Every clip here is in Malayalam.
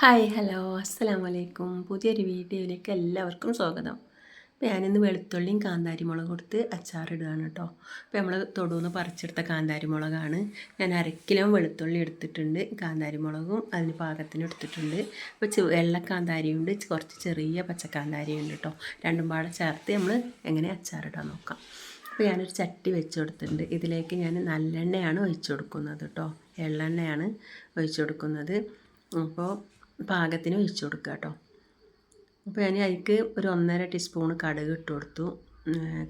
Hi hello. അസ്സലാം വലൈക്കും പുതിയൊരു വീഡിയോയിലേക്ക് എല്ലാവർക്കും സ്വാഗതം. അപ്പോൾ ഞാനിന്ന് വെളുത്തുള്ളിയും കാന്താരിമുളകും കൊടുത്ത് അച്ചാറിടുകയാണ് കേട്ടോ. അപ്പോൾ നമ്മൾ തൊടുന്ന് പറിച്ചെടുത്ത കാന്താരി മുളകാണ് ഞാൻ അരക്കിലോ വെളുത്തുള്ളി എടുത്തിട്ടുണ്ട്. കാന്താരിമുളകും അതിന് പാകത്തിന് എടുത്തിട്ടുണ്ട്. അപ്പോൾ വെള്ള കാന്താരിയുണ്ട്. കുറച്ച് ചെറിയ പച്ചക്കാന്താരിയുണ്ട് കേട്ടോ. രണ്ടും പാടെ ചേർത്ത് നമ്മൾ എങ്ങനെ അച്ചാറിടാൻ നോക്കാം. അപ്പോൾ ഞാനൊരു ചട്ടി വെച്ച് കൊടുത്തിട്ടുണ്ട്. ഇതിലേക്ക് ഞാൻ നല്ലെണ്ണയാണ് ഒഴിച്ചു കൊടുക്കുന്നത് കേട്ടോ. എള്ളെണ്ണയാണ് ഒഴിച്ചു കൊടുക്കുന്നത്. അപ്പോൾ പാകത്തിന് ഒഴിച്ചു കൊടുക്കുക കേട്ടോ. അപ്പോൾ ഞാൻ അതിക്ക് ഒരു ഒന്നര ടീസ്പൂൺ കടുക് ഇട്ട് കൊടുത്തു.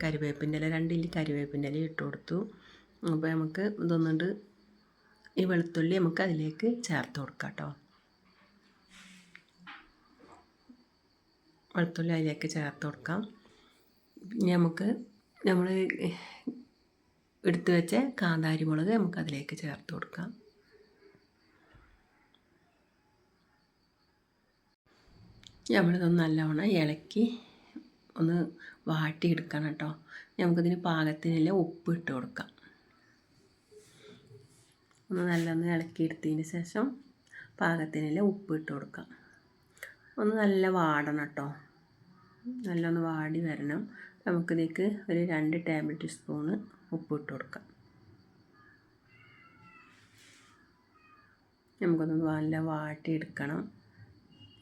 കരിവേപ്പിന്റെ ഇല രണ്ടില്ലി കരിവേപ്പിന്റെ ഇല ഇട്ട് കൊടുത്തു. അപ്പോൾ നമുക്ക് ഇതൊന്നുണ്ട് ഈ വെളുത്തുള്ളി നമുക്ക് അതിലേക്ക് ചേർത്ത് കൊടുക്കാം കേട്ടോ. വെളുത്തുള്ളി അതിലേക്ക് ചേർത്ത് കൊടുക്കാം. ഇനി നമുക്ക് നമ്മൾ എടുത്തു വെച്ച കാന്താരി മുളക് നമുക്ക് അതിലേക്ക് ചേർത്ത് കൊടുക്കാം. നമ്മളിതൊന്ന് നല്ലവണ്ണം ഇളക്കി ഒന്ന് വാട്ടിയെടുക്കണം കേട്ടോ നമുക്കിതിന് പാകത്തിനുള്ള ഉപ്പ് ഇട്ട് കൊടുക്കാം. ഒന്ന് നല്ലൊന്ന് ഇളക്കിയെടുത്തതിന് ശേഷം പാകത്തിനുള്ള ഉപ്പ് ഇട്ട് കൊടുക്കാം. ഒന്ന് നല്ല വാടണം കേട്ടോ നല്ലൊന്ന് വാടി വരണം. നമുക്കിതേക്ക് ഒരു രണ്ട് ടേബിൾ ടീസ്പൂണ് ഉപ്പ് ഇട്ട് കൊടുക്കാം. നമുക്കൊന്ന് നല്ല വാട്ടിയെടുക്കണം.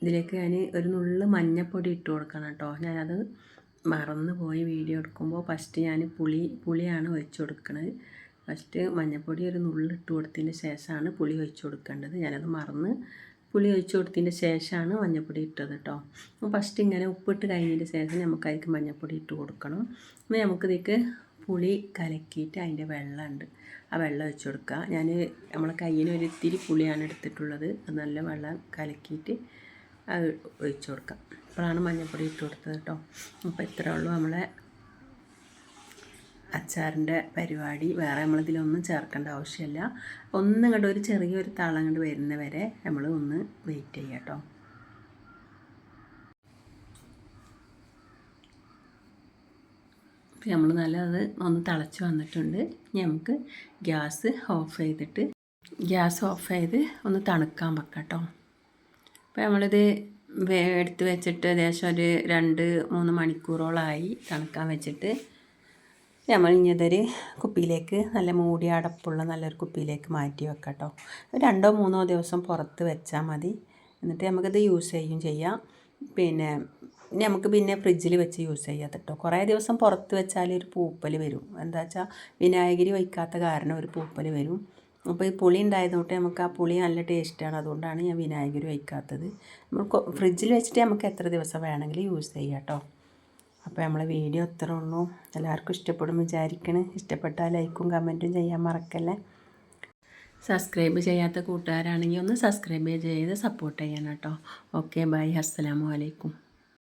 ഇതിലേക്ക് ഞാൻ ഒരു നുള്ളു മഞ്ഞപ്പൊടി ഇട്ട് കൊടുക്കണം കേട്ടോ. ഞാനത് മറന്നു പോയി വീഡിയോ എടുക്കുമ്പോൾ ഫസ്റ്റ് ഞാൻ പുളി പുളിയാണ് ഒഴിച്ചു കൊടുക്കുന്നത് ഫസ്റ്റ് മഞ്ഞപ്പൊടി ഒരു നുള്ളിട്ട് കൊടുത്തതിന് ശേഷമാണ് പുളി ഒഴിച്ചു കൊടുക്കേണ്ടത്. ഞാനത് മറന്ന് പുളി ഒഴിച്ചു കൊടുത്തതിന് ശേഷമാണ് മഞ്ഞപ്പൊടി ഇട്ടത് കേട്ടോ. ഫസ്റ്റ് ഇങ്ങനെ ഉപ്പിട്ട് കഴിഞ്ഞതിന് ശേഷം നമുക്ക് അതിലേക്ക് മഞ്ഞൾപ്പൊടി ഇട്ട് കൊടുക്കണം. അപ്പോൾ നമുക്കിതിലേക്ക് പുളി കലക്കിയിട്ട് അതിന്റെ വെള്ളമുണ്ട്. ആ വെള്ളം ഒഴിച്ചു കൊടുക്കുക. ഞാൻ നമ്മളെ കയ്യിൽ ഒരു ഇത്തിരി പുളിയാണ് എടുത്തിട്ടുള്ളത്. അത് നല്ല വെള്ളം കലക്കിയിട്ട് അത് ഒഴിച്ചു കൊടുക്കാം. അപ്പോഴാണ് മഞ്ഞൾപ്പൊടി ഇട്ട് കൊടുത്തത് കേട്ടോ. അപ്പോൾ ഇത്രേ ഉള്ളൂ നമ്മളെ അച്ചാറിന്റെ പരിപാടി. വേറെ നമ്മളിതിലൊന്നും ചേർക്കേണ്ട ആവശ്യമില്ല. ഒന്നും കണ്ട് ഒരു ചെറിയൊരു താളം കണ്ട് വരുന്ന വരെ നമ്മൾ ഒന്ന് വെയിറ്റ് ചെയ്യാം കേട്ടോ. നമ്മൾ നല്ല അത് ഒന്ന് തിളച്ച് വന്നിട്ടുണ്ട്. ഇനി നമുക്ക് ഗ്യാസ് ഓഫ് ചെയ്തിട്ട് ഗ്യാസ് ഓഫ് ചെയ്ത് ഒന്ന് തണുക്കാൻ വെക്കാം കേട്ടോ. അപ്പോൾ നമ്മളിത് എടുത്ത് വെച്ചിട്ട് ഏകദേശം ഒരു രണ്ട് മൂന്ന് മണിക്കൂറോളമായി തണുക്കാൻ വെച്ചിട്ട്. നമ്മൾ ഇനിയതൊരു കുപ്പിയിലേക്ക് നല്ല മൂടി അടപ്പുള്ള നല്ലൊരു കുപ്പിയിലേക്ക് മാറ്റി വെക്കാം കേട്ടോ രണ്ടോ മൂന്നോ ദിവസം പുറത്ത് വെച്ചാൽ മതി. എന്നിട്ട് നമുക്കിത് യൂസ് ചെയ്യും ചെയ്യാം. പിന്നെ നമുക്ക് പിന്നെ ഫ്രിഡ്ജിൽ വെച്ച് യൂസ് ചെയ്യാം കേട്ടോ കുറേ ദിവസം പുറത്ത് വെച്ചാൽ ഒരു പൂപ്പൽ വരും. എന്താ വെച്ചാൽ വിനായകരി വയ്ക്കാത്ത കാരണം ഒരു പൂപ്പൽ വരും. അപ്പോൾ ഈ പുളി ഉണ്ടായതുകൊണ്ട് നമുക്ക് ആ പുളി നല്ല ടേസ്റ്റാണ്. അതുകൊണ്ടാണ് ഞാൻ വിനാഗിരി വയ്ക്കാത്തത്. നമ്മൾ ഫ്രിഡ്ജിൽ വെച്ചിട്ട് നമുക്ക് എത്ര ദിവസം വേണമെങ്കിലും യൂസ് ചെയ്യാം കേട്ടോ. അപ്പോൾ നമ്മളെ വീഡിയോ എത്ര ഉള്ളൂ. എല്ലാവർക്കും ഇഷ്ടപ്പെടും വിചാരിക്കണം. ഇഷ്ടപ്പെട്ടാൽ ലൈക്കും കമന്റും ചെയ്യാൻ മറക്കല്ലേ. സബ്സ്ക്രൈബ് ചെയ്യാത്ത കൂട്ടുകാരാണെങ്കിൽ ഒന്ന് സബ്സ്ക്രൈബ് ചെയ്ത് സപ്പോർട്ട് ചെയ്യണം കേട്ടോ. Okay bye. അസ്സലാമു അലൈക്കും.